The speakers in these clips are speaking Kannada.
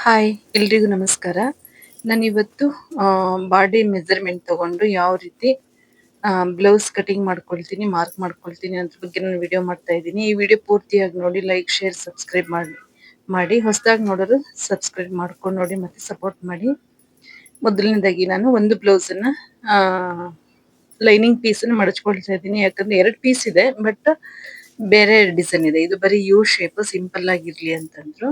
ಹಾಯ್, ಎಲ್ರಿಗೂ ನಮಸ್ಕಾರ. ನಾನಿವತ್ತು ಬಾಡಿ ಮೆಜರ್ಮೆಂಟ್ ತಗೊಂಡು ಯಾವ ರೀತಿ ಬ್ಲೌಸ್ ಕಟಿಂಗ್ ಮಾಡ್ಕೊಳ್ತೀನಿ, ಮಾರ್ಕ್ ಮಾಡ್ಕೊಳ್ತೀನಿ ಅದ್ರ ಬಗ್ಗೆ ನಾನು ವಿಡಿಯೋ ಮಾಡ್ತಾ ಇದ್ದೀನಿ. ಈ ವಿಡಿಯೋ ಪೂರ್ತಿಯಾಗಿ ನೋಡಿ, ಲೈಕ್, ಶೇರ್, ಸಬ್ಸ್ಕ್ರೈಬ್ ಮಾಡಿ ಮಾಡಿ. ಹೊಸದಾಗಿ ನೋಡೋರು ಸಬ್ಸ್ಕ್ರೈಬ್ ಮಾಡ್ಕೊಂಡು ನೋಡಿ ಮತ್ತೆ ಸಪೋರ್ಟ್ ಮಾಡಿ. ಮೊದಲನೇದಾಗಿ ನಾನು ಒಂದು ಬ್ಲೌಸನ್ನು ಲೈನಿಂಗ್ ಪೀಸನ್ನು ಮಡಚ್ಕೊಳ್ತಾ ಇದ್ದೀನಿ. ಯಾಕಂದ್ರೆ ಎರಡು ಪೀಸ್ ಇದೆ, ಬಟ್ ಬೇರೆ ಡಿಸೈನ್ ಇದೆ. ಇದು ಬರೀ ಯು ಶೇಪ್ ಸಿಂಪಲ್ ಆಗಿರಲಿ ಅಂತಂದ್ರು.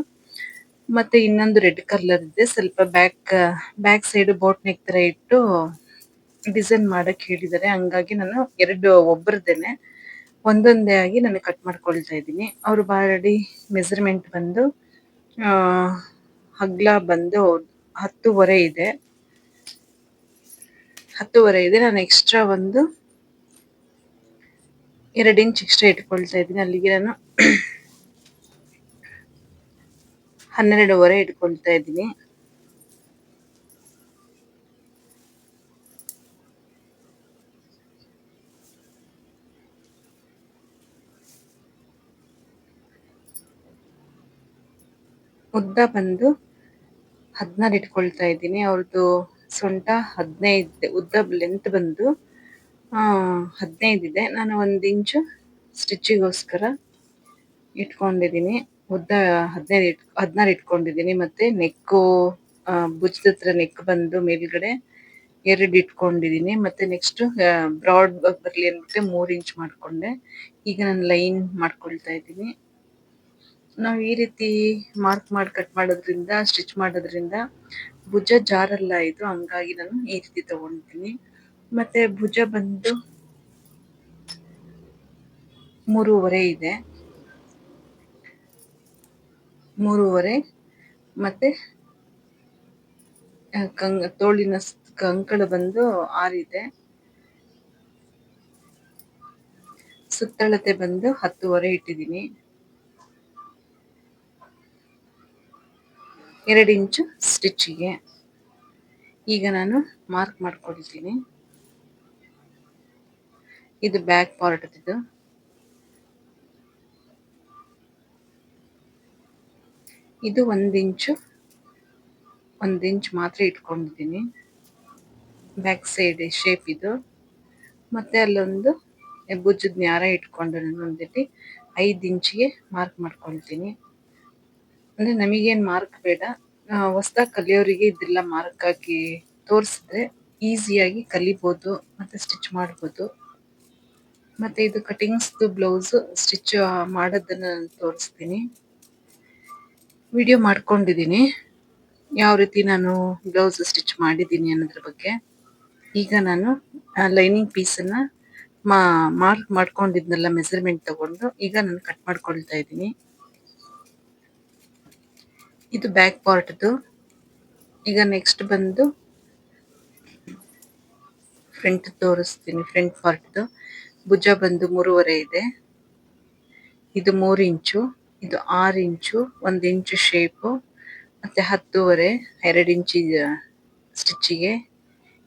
ಮತ್ತೆ ಇನ್ನೊಂದು ರೆಡ್ ಕಲರ್ ಇದೆ. ಸ್ವಲ್ಪ back back side boat neck ತರ ಇಟ್ಟು ಡಿಸೈನ್ ಮಾಡಕ್ ಹೇಳಿದ್ದಾರೆ. ಹಂಗಾಗಿ ನಾನು ಎರಡು ಒಬ್ಬರದೇನೆ ಒಂದೊಂದೇ ಆಗಿ ನಾನು ಕಟ್ ಮಾಡ್ಕೊಳ್ತಾ ಇದ್ದೀನಿ. ಅವ್ರ ಬಾರಡಿ ಮೆಸರ್ಮೆಂಟ್ ಬಂದು ಹಗ್ಲ ಬಂದು ಹತ್ತುವರೆ ಇದೆ. ಹತ್ತುವರೆ ಇದೆ. ನಾನು ಎಕ್ಸ್ಟ್ರಾ ಒಂದು ಎರಡು ಇಂಚ್ ಎಕ್ಸ್ಟ್ರಾ ಇಟ್ಕೊಳ್ತಾ ಇದ್ದೀನಿ. ಅಲ್ಲಿಗೆ ನಾನು ಹನ್ನೆರಡುವರೆ ಇಟ್ಕೊಳ್ತಾ ಇದ್ದೀನಿ. ಉದ್ದ ಬಂದು ಹದಿನಾರು ಇಟ್ಕೊಳ್ತಾ ಇದ್ದೀನಿ. ಅವ್ರದ್ದು ಸೊಂಟ ಹದಿನೈದು ಉದ್ದ ಲೆಂತ್ ಬಂದು ಹದಿನೈದು ಇದೆ. ನಾನು ಒಂದು ಇಂಚು ಸ್ಟಿಚ್ಚಿಗೋಸ್ಕರ ಇಟ್ಕೊಂಡಿದ್ದೀನಿ. ಉದ್ದ ಹದಿನೈದು ಇಟ್, ಹದಿನಾರು ಇಟ್ಕೊಂಡಿದ್ದೀನಿ. ಮತ್ತೆ ನೆಕ್ಕು ಭುಜದ ಹತ್ರ ನೆಕ್ ಬಂದು ಮೇಲ್ಗಡೆ ಎರಡು ಇಟ್ಕೊಂಡಿದ್ದೀನಿ. ಮತ್ತೆ ನೆಕ್ಸ್ಟ್ ಬ್ರಾಡ್ ಬರಲಿ ಅಂದ್ಬಿಟ್ಟು ಮೂರು ಇಂಚ್ ಮಾಡ್ಕೊಂಡೆ. ಈಗ ನಾನು ಲೈನ್ ಮಾಡ್ಕೊಳ್ತಾ ಇದ್ದೀನಿ. ನಾವು ಈ ರೀತಿ ಮಾರ್ಕ್ ಮಾಡಿ ಕಟ್ ಮಾಡೋದ್ರಿಂದ ಸ್ಟಿಚ್ ಮಾಡೋದ್ರಿಂದ ಭುಜ ಜಾರಲ್ಲ ಇದು. ಹಂಗಾಗಿ ನಾನು ಈ ರೀತಿ ತಗೊಂಡಿದ್ದೀನಿ. ಮತ್ತೆ ಭುಜ ಬಂದು ಮೂರುವರೆ ಇದೆ. ಮೂರುವರೆ. ಮತ್ತೆ ಕಂ ತೋಳಿನ ಕಂಕಳ ಬಂದು ಆರಿದೆ. ಸುತ್ತಳತೆ ಬಂದು ಹತ್ತುವರೆ ಇಟ್ಟಿದ್ದೀನಿ. ಎರಡು ಇಂಚು ಸ್ಟಿಚ್ಚಿಗೆ. ಈಗ ನಾನು ಮಾರ್ಕ್ ಮಾಡ್ಕೊಂಡಿದ್ದೀನಿ ಇದು ಬ್ಯಾಕ್ ಪಾರ್ಟ್ ಇದು ಇದು ಒಂದು ಇಂಚು ಒಂದು ಇಂಚು ಮಾತ್ರ ಇಟ್ಕೊಂಡಿದ್ದೀನಿ. ಬ್ಯಾಕ್ ಸೈಡ್ ಶೇಪ್ ಇದು. ಮತ್ತೆ ಅಲ್ಲೊಂದು ಭುಜದ ನ್ಯಾರ ಇಟ್ಕೊಂಡು ಒಂದಿಟ್ಟು ಐದು ಇಂಚಿಗೆ ಮಾರ್ಕ್ ಮಾಡ್ಕೊಳ್ತೀನಿ. ಅಂದ್ರೆ ನಮಗೇನು ಮಾರ್ಕ್ ಬೇಡ. ಹೊಸ್ದಾಗಿ ಕಲಿಯೋರಿಗೆ ಇದೆಲ್ಲ ಮಾರ್ಕ್ ಹಾಕಿ ತೋರಿಸಿದ್ರೆ ಈಸಿಯಾಗಿ ಕಲಿಬೋದು, ಮತ್ತೆ ಸ್ಟಿಚ್ ಮಾಡ್ಬೋದು. ಮತ್ತೆ ಇದು ಕಟಿಂಗ್ಸ್ದು ಬ್ಲೌಸ್ ಸ್ಟಿಚ್ ಮಾಡೋದನ್ನು ತೋರಿಸ್ತೀನಿ. ವಿಡಿಯೋ ಮಾಡ್ಕೊಂಡಿದ್ದೀನಿ. ಯಾವ ರೀತಿ ನಾನು ಬ್ಲೌಸ್ ಸ್ಟಿಚ್ ಮಾಡಿದ್ದೀನಿ ಅನ್ನೋದ್ರ ಬಗ್ಗೆ. ಈಗ ನಾನು ಲೈನಿಂಗ್ ಪೀಸನ್ನ ಮಾರ್ಕ್ ಮಾಡ್ಕೊಂಡಿದ್ನೆಲ್ಲ ಮೆಸರ್ಮೆಂಟ್ ತಗೊಂಡು, ಈಗ ನಾನು ಕಟ್ ಮಾಡ್ಕೊಳ್ತಾ ಇದ್ದೀನಿ. ಇದು ಬ್ಯಾಕ್ ಪಾರ್ಟ್ದು ಈಗ ನೆಕ್ಸ್ಟ್ ಬಂದು ಫ್ರಂಟ್ ತೋರಿಸ್ತೀನಿ ಫ್ರಂಟ್ ಪಾರ್ಟ್ದು ಭುಜ ಬಂದು ಮೂರುವರೆ ಇದೆ. ಇದು ಮೂರು ಇಂಚು. ಇದು ಆರು ಇಂಚು, ಒಂದ್ ಇಂಚು ಶೇಪು ಮತ್ತೆ ಹತ್ತುವರೆ, ಎರಡು ಇಂಚಿನ ಸ್ಟಿಚಿಗೆ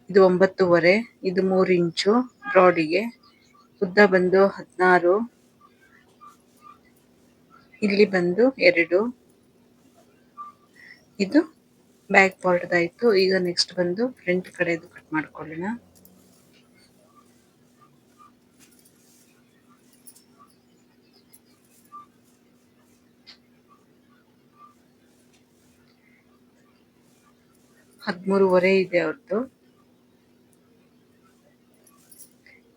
ಇದು ಒಂಬತ್ತೂವರೆ, ಇದು ಮೂರು ಇಂಚು ಬ್ರಾಡಿಗೆ ಉದ್ದ ಬಂದು ಹದಿನಾರು, ಇಲ್ಲಿ ಬಂದು ಎರಡು. ಇದು ಬ್ಯಾಕ್ ಪಾರ್ಟ್ದಾಯ್ತು ಈಗ ನೆಕ್ಸ್ಟ್ ಬಂದು ಫ್ರಂಟ್ ಕಡೆದು ಕಟ್ ಮಾಡ್ಕೊಳ್ಳೋಣ. ಹದಿಮೂರುವರೆ ಇದೆ ಅವ್ರದ್ದು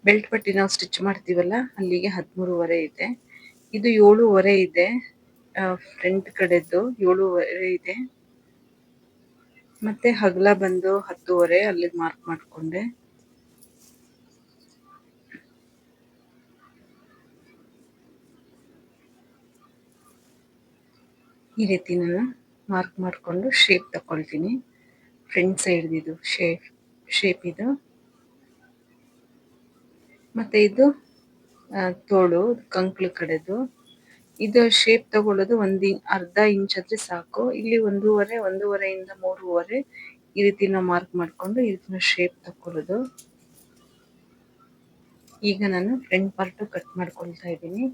ಬೆಲ್ಟ್ ಪಟ್ಟಿ ನಾವು ಸ್ಟಿಚ್ ಮಾಡ್ತೀವಲ್ಲ, ಅಲ್ಲಿಗೆ ಹದಿಮೂರುವರೆ ಇದೆ. ಇದು ಏಳುವರೆ ಇದೆ ಫ್ರಂಟ್ ಕಡೆದು ಏಳುವರೆ ಇದೆ. ಮತ್ತೆ ಹಗಲ ಬಂದು ಹತ್ತುವರೆ, ಅಲ್ಲಿಗೆ ಮಾರ್ಕ್ ಮಾಡಿಕೊಂಡೆ. ಈ ರೀತಿ ನಾನು ಮಾರ್ಕ್ ಮಾಡಿಕೊಂಡು ಶೇಪ್ ತಗೊಳ್ತೀನಿ ಫ್ರಂಟ್ ಸೈಡ್ ಇದು ಶೇಪ್ ಶೇಪ್ ಇದು. ಮತ್ತೆ ಇದು ತೋಳು, ಕಂಕ್ಳು ಕಡೆದು. ಇದು ಶೇಪ್ ತಗೊಳ್ಳೋದು ಒಂದು ಅರ್ಧ ಇಂಚ್ ಆದ್ರೆ ಸಾಕು. ಇಲ್ಲಿ ಒಂದೂವರೆ ಒಂದೂವರೆಯಿಂದ ಮೂರುವರೆ ಈ ರೀತಿ ನಾವು ಮಾರ್ಕ್ ಮಾಡ್ಕೊಂಡು ಈ ರೀತಿ ಶೇಪ್ ತಕೊಳ್ಳೋದು ಈಗ ನಾನು ಫ್ರಂಟ್ ಪಾರ್ಟ್ ಕಟ್ ಮಾಡ್ಕೊಳ್ತಾ ಇದ್ದೀನಿ.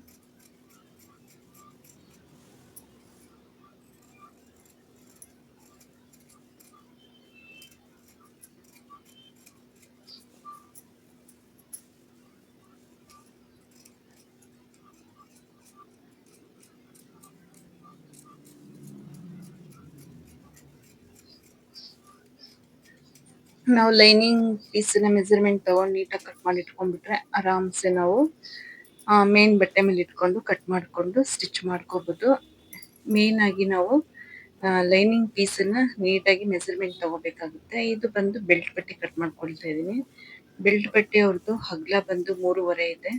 ನಾವು ಲೈನಿಂಗ್ ಪೀಸಿನ ಮೆಜರ್ಮೆಂಟ್ ತಗೊಂಡು ನೀಟಾಗಿ ಕಟ್ ಮಾಡಿ ಇಟ್ಕೊಂಡ್ಬಿಟ್ರೆ ಆರಾಮ್ಸೆ ನಾವು ಮೇನ್ ಬಟ್ಟೆ ಮೇಲೆ ಇಟ್ಕೊಂಡು ಕಟ್ ಮಾಡಿಕೊಂಡು ಸ್ಟಿಚ್ ಮಾಡ್ಕೋಬಹುದು ಮೇನ್ ಆಗಿ ನಾವು ಲೈನಿಂಗ್ ಪೀಸನ್ನ ನೀಟಾಗಿ ಮೆಜರ್ಮೆಂಟ್ ತಗೋಬೇಕಾಗುತ್ತೆ. ಇದು ಬಂದು ಬೆಲ್ಟ್ ಬಟ್ಟೆ ಕಟ್ ಮಾಡ್ಕೊಳ್ತಾ ಇದ್ದೀನಿ. ಬೆಲ್ಟ್ ಬಟ್ಟೆ ಅವ್ರದ್ದು ಹಗ್ಲ ಬಂದು ಮೂರುವರೆ ಇದೆ.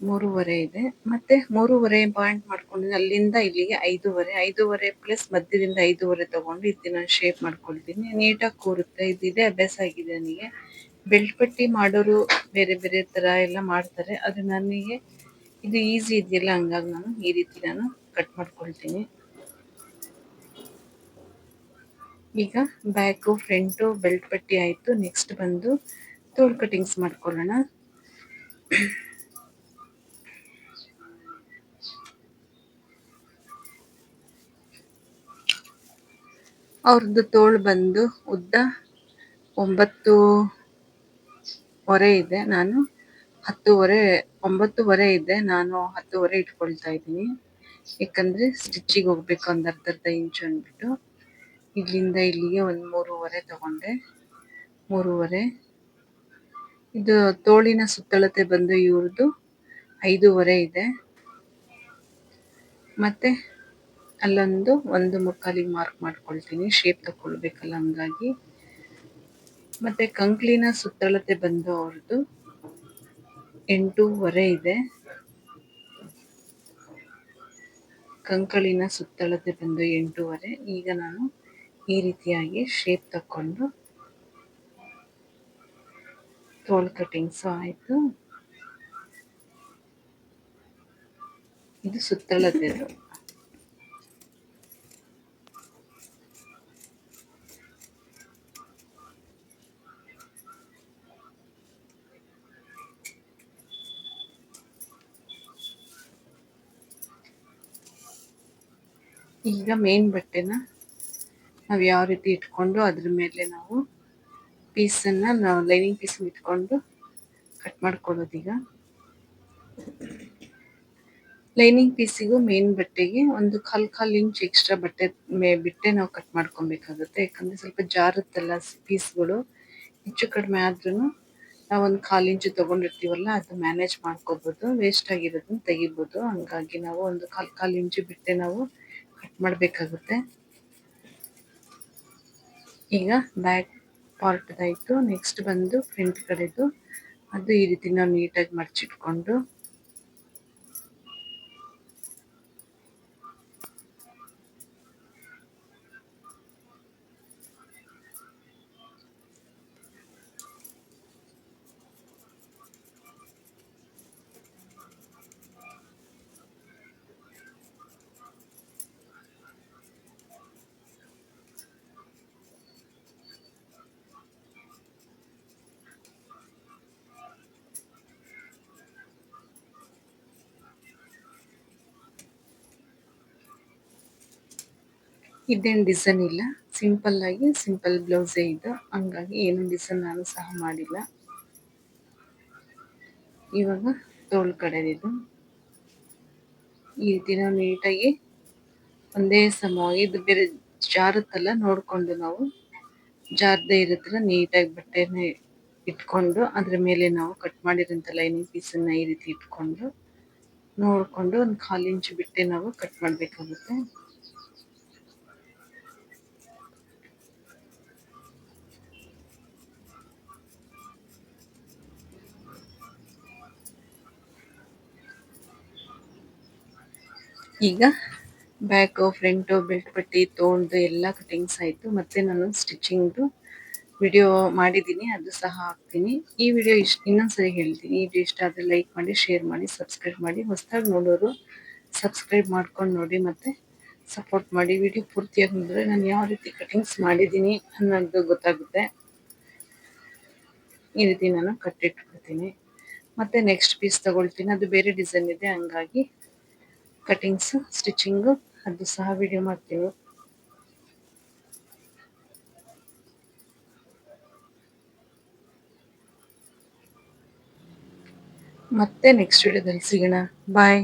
ಮೂರುವರೆ ಇದೆ. ಮತ್ತೆ ಮೂರುವರೆ ಪಾಯಿಂಟ್ ಮಾಡ್ಕೊಂಡು ಅಲ್ಲಿಂದ ಇಲ್ಲಿಗೆ ಐದೂವರೆ. ಐದೂವರೆ ಪ್ಲಸ್ ಮಧ್ಯದಿಂದ ಐದೂವರೆ ತಗೊಂಡು ಇದನ್ನ ಶೇಪ್ ಮಾಡ್ಕೊಳ್ತೀನಿ. ನೀಟಾಗಿ ಕೂರುತ್ತೆ. ಇದಿದೆ. ಇದೆ ಅಭ್ಯಾಸ ಆಗಿದೆ ನನಗೆ. ಬೆಲ್ಟ್ ಪಟ್ಟಿ ಮಾಡೋರು ಬೇರೆ ಬೇರೆ ತರ ಎಲ್ಲ ಮಾಡ್ತಾರೆ. ಅದು ನನಗೆ ಇದು ಈಸಿ ಇದೆಯಲ್ಲ, ಹಂಗಾಗಿ ನಾನು ಈ ರೀತಿ ನಾನು ಕಟ್ ಮಾಡ್ಕೊಳ್ತೀನಿ. ಈಗ ಬ್ಯಾಕು ಫ್ರಂಟು ಬೆಲ್ಟ್ ಪಟ್ಟಿ ಆಯಿತು. ನೆಕ್ಸ್ಟ್ ಬಂದು ತೋಳು ಕಟಿಂಗ್ಸ್ ಮಾಡ್ಕೊಳ್ಳೋಣ. ಅವ್ರದ್ದು ತೋಳು ಬಂದು ಉದ್ದ ಒಂಬತ್ತು ಹೊರೆ ಇದೆ. ನಾನು ಹತ್ತುವರೆ, ಒಂಬತ್ತುವರೆ ಇದೆ. ನಾನು ಹತ್ತುವರೆ ಇಟ್ಕೊಳ್ತಾ ಇದ್ದೀನಿ. ಯಾಕಂದರೆ ಸ್ಟಿಚ್ಚಿಗೆ ಹೋಗ್ಬೇಕು ಒಂದು ಅರ್ಧ ಅರ್ಧ ಇಂಚು ಅಂದ್ಬಿಟ್ಟು. ಇಲ್ಲಿಂದ ಇಲ್ಲಿಗೆ ಒಂದು ಮೂರುವರೆ ತಗೊಂಡೆ. ಮೂರುವರೆ. ಇದು ತೋಳಿನ ಸುತ್ತಳತೆ ಬಂದು ಇವ್ರದ್ದು ಐದೂವರೆ ಇದೆ. ಮತ್ತೆ ಅಲ್ಲೊಂದು ಒಂದು ಮುಕ್ಕಾಲಿಗೆ ಮಾರ್ಕ್ ಮಾಡ್ಕೊಳ್ತೀನಿ ಶೇಪ್ ತಗೊಳ್ಬೇಕಲ್ಲ ಹಂಗಾಗಿ. ಮತ್ತೆ ಕಂಕ್ಲಿನ ಸುತ್ತಳತೆ ಬಂದು ಅವ್ರದ್ದು ಎಂಟೂವರೆ ಇದೆ. ಕಂಕಳಿನ ಸುತ್ತಳತೆ ಬಂದು ಎಂಟೂವರೆ. ಈಗ ನಾನು ಈ ರೀತಿಯಾಗಿ ಶೇಪ್ ತಗೊಂಡು ತೋಲ್ ಕಟಿಂಗ್ಸು ಆಯಿತು. ಇದು ಸುತ್ತಳತೆದು. ಈಗ ಮೇನ್ ಬಟ್ಟೆನ ನಾವು ಯಾವ ರೀತಿ ಇಟ್ಕೊಂಡು ಅದ್ರ ಮೇಲೆ ನಾವು ಪೀಸನ್ನ ನಾವು ಲೈನಿಂಗ್ ಪೀಸ್ ಇಟ್ಕೊಂಡು ಕಟ್ ಮಾಡ್ಕೊಳ್ಳೋದು ಈಗ. ಲೈನಿಂಗ್ ಪೀಸಿಗೂ ಮೇನ್ ಬಟ್ಟೆಗೆ ಒಂದು ಕಾಲ್ ಕಾಲ್ ಇಂಚ್ ಎಕ್ಸ್ಟ್ರಾ ಬಟ್ಟೆ ಮೇ ಬಿಟ್ಟೆ ನಾವು ಕಟ್ ಮಾಡ್ಕೊಬೇಕಾಗುತ್ತೆ. ಯಾಕಂದ್ರೆ ಸ್ವಲ್ಪ ಜಾರತ್ತಲ್ಲ ಪೀಸ್ಗಳು ಹೆಚ್ಚು ಕಡಿಮೆ ಆದ್ರೂ ಒಂದು ಕಾಲು ಇಂಚು ತಗೊಂಡಿರ್ತೀವಲ್ಲ ಅದು ಮ್ಯಾನೇಜ್ ಮಾಡ್ಕೋಬಹುದು ವೇಸ್ಟ್ ಆಗಿರೋದನ್ನ ತೆಗಿಬೋದು. ಹಂಗಾಗಿ ನಾವು ಒಂದು ಕಾಲು ಕಾಲು ಇಂಚು ಬಿಟ್ಟೆ ನಾವು ಮಾಡಬೇಕಾಗುತ್ತೆ. ಈಗ ಬ್ಯಾಕ್ ಪಾರ್ಟ್ ಆಯಿತು ನೆಕ್ಸ್ಟ್ ಬಂದು ಫ್ರಂಟ್ ಕಡೆದು, ಅದು ಈ ರೀತಿ ನಾವು ನೀಟಾಗಿ ಮಡಚಿಟ್ಕೊಂಡು ಇದೇನು ಡಿಸೈನ್ ಇಲ್ಲ. ಸಿಂಪಲ್ ಆಗಿ ಸಿಂಪಲ್ ಬ್ಲೌಸೇ ಇದು. ಹಂಗಾಗಿ ಏನು ಡಿಸೈನ್ ನಾನು ಸಹ ಮಾಡಿಲ್ಲ. ಇವಾಗ ತೋಳು ಕಡೆದಿದ್ದು ಈ ರೀತಿ ನಾವು ನೀಟಾಗಿ ಒಂದೇ ಸಮವಾಗಿ, ಇದು ಬೇರೆ ಜಾರುತ್ತಲ್ಲ, ನೋಡಿಕೊಂಡು ನಾವು. ಜಾರದೇ ಇರೋ ನೀಟಾಗಿ ಬಟ್ಟೆನ ಇಟ್ಕೊಂಡು, ಅದ್ರ ಮೇಲೆ ನಾವು ಕಟ್ ಮಾಡಿರೋಂಥ ಲೈನಿಂಗ್ ಪೀಸನ್ನ ಈ ರೀತಿ ಇಟ್ಕೊಂಡು, ನೋಡಿಕೊಂಡು ಒಂದು ಕಾಲು ಇಂಚು ಬಿಟ್ಟೆ ನಾವು ಕಟ್ ಮಾಡಬೇಕಾಗುತ್ತೆ. ಈಗ ಬ್ಯಾಕು ಫ್ರಂಟು ಬೆಲ್ಟ್ ಪಟ್ಟಿ, ತೋಳ್ದು ಎಲ್ಲ ಕಟಿಂಗ್ಸ್ ಆಯಿತು. ಮತ್ತೆ ನಾನು ಸ್ಟಿಚಿಂಗ್ದು ವಿಡಿಯೋ ಮಾಡಿದ್ದೀನಿ, ಅದು ಸಹ ಹಾಕ್ತೀನಿ. ಈ ವಿಡಿಯೋ ಇಷ್ಟ ಇನ್ನೊಂದ್ಸರಿ ಹೇಳ್ತೀನಿ. ಈ ವಿಡಿಯೋ ಇಷ್ಟ ಆದರೆ ಲೈಕ್ ಮಾಡಿ ಶೇರ್ ಮಾಡಿ ಸಬ್ಸ್ಕ್ರೈಬ್ ಮಾಡಿ. ಹೊಸದಾಗಿ ನೋಡೋರು ಸಬ್ಸ್ಕ್ರೈಬ್ ಮಾಡ್ಕೊಂಡು ನೋಡಿ ಮತ್ತೆ ಸಪೋರ್ಟ್ ಮಾಡಿ. ವಿಡಿಯೋ ಪೂರ್ತಿಯಾಗಿ ನೋಡಿದ್ರೆ ನಾನು ಯಾವ ರೀತಿ ಕಟಿಂಗ್ಸ್ ಮಾಡಿದ್ದೀನಿ ಅನ್ನೋದು ಗೊತ್ತಾಗುತ್ತೆ. ಈ ರೀತಿ ನಾನು ಕಟ್ಟಿಟ್ಬಿಡ್ತೀನಿ ಮತ್ತು ನೆಕ್ಸ್ಟ್ ಪೀಸ್ ತಗೊಳ್ತೀನಿ. ಅದು ಬೇರೆ ಡಿಸೈನ್ ಇದೆ, ಹಂಗಾಗಿ ಕಟಿಂಗ್ಸ್ ಸ್ಟಿಚಿಂಗು ಅದು ಸಹ ವಿಡಿಯೋ ಮಾಡ್ತೇವೆ. ಮತ್ತೆ ನೆಕ್ಸ್ಟ್ ವಿಡಿಯೋದಲ್ಲಿ ಸಿಗೋಣ. ಬಾಯ್